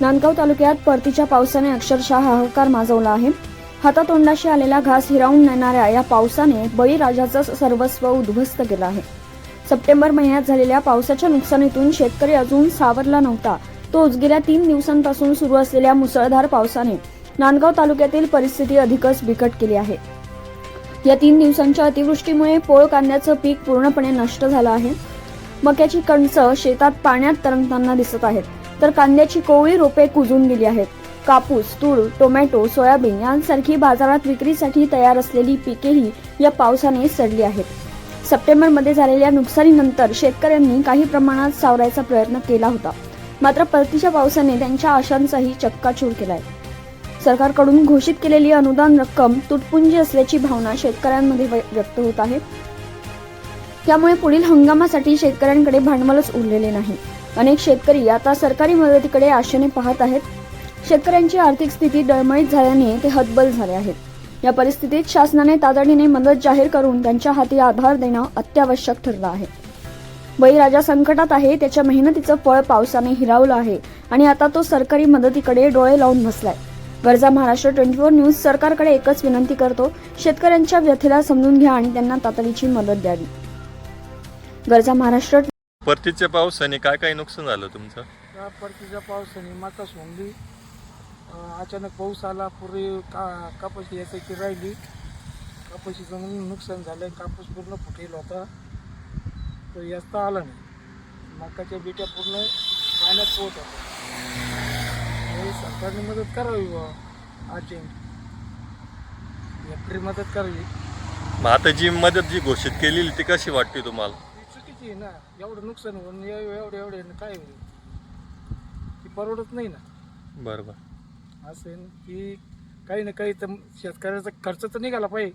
नांदगाव तालुक्यात परतीच्या पावसाने अक्षरशः हाहाकार माजवला आहे. हातातोंडाशी आलेला घास हिरावून नेणाऱ्या या पावसाने बळीराजाचं सर्वस्व उद्ध्वस्त केलं आहे. सप्टेंबर महिन्यात झालेल्या पावसाच्या नुकसानीतून शेतकरी अजून सावरला नव्हता. तोच गेल्या तीन दिवसांपासून सुरू असलेल्या मुसळधार पावसाने नांदगाव तालुक्यातील परिस्थिती अधिकच बिकट केली आहे. या तीन दिवसांच्या अतिवृष्टीमुळे पोळ कांद्याचं पीक पूर्णपणे नष्ट झालं आहे. मक्याची कणसं शेतात पाण्यात तरंगताना दिसत आहेत. तर कांद्याची कोवळी रोपे कुजून गेली आहेत. कापूस तूर टोमॅटो सोयाबीन यांसारखी बाजारात विक्रीसाठी तयार असलेली पिकेही या पावसाने सडली आहेत. सप्टेंबरमध्ये झालेल्या नुकसानीनंतर शेतकऱ्यांनी काही प्रमाणात सावरायचा प्रयत्न केला होता. मात्र परतीच्या पावसाने त्यांच्या आशांचाही चक्काचूर केलाय. सरकारकडून घोषित केलेली अनुदान रक्कम तुटपुंजी असल्याची भावना शेतकऱ्यांमध्ये व्य- व्यक्त होत आहे. त्यामुळे पुढील हंगामासाठी शेतकऱ्यांकडे भांडवलच उरलेले नाही. अनेक शेतकरी आता सरकारी मदतीकडे आशेने पाहत आहेत. शेतकऱ्यांची आर्थिक स्थिती डळमळीत झाल्याने ते हतबल झाले आहेत. या परिस्थितीत शासनाने तातडीने मदत जाहीर करून त्यांच्या हाती आधार देणं अत्यावश्यक ठरलं आहे. बळीराजा संकटात आहे त्याच्या मेहनतीचं फळ पावसाने हिरावलं आहे आणि आता तो सरकारी मदतीकडे डोळे लावून बसलाय. गरजा महाराष्ट्र ट्वेंटी फोर न्यूज सरकारकडे एकच विनंती करतो शेतकऱ्यांच्या व्यथेला समजून घ्या आणि त्यांना तातडीची मदत द्यावी. गरजा महाराष्ट्र परतीच्या पावसाने काय काय नुकसान झालं तुमचं? त्या परतीच्या पावसाने मका सोंगली अं, अचानक पाऊस आला पूर्वी का कापूस यायची राहिली. कापूसीचं म्हणून नुकसान झालं कापूस पूर्ण फुटेल होता. तो याचता आला नाही. मकाच्या बिट्या पूर्ण पाण्यात पोहत होत्या. हे सरकारने मदत करावी बा अर्जंट. एप्रिल मदत करावी. मग आता जी मदत जी घोषित केलेली ती कशी वाटते तुम्हाला? चुकीची आहे ना एवढं नुकसान होऊन एव- एवढे एवढे काय होईल? ती परवडत नाही ना. बरोबर. असं आहे ना की काही ना काही तर शेतकऱ्याचा खर्च तर निघाला पाहिजे.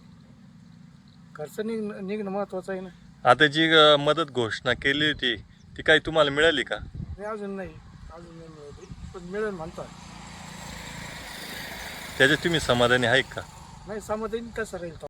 खर्च निघ निघणं महत्वाचं आहे ना. आता जी अं, मदत घोषणा केली होती ती काही तुम्हाला मिळाली का? नाही अजून नाही. अजून नाही मिळाली पण मिळेल म्हणतात. त्याच्यात तुम्ही समाधानी आहे का? नाही समाधान कसं राहील तो?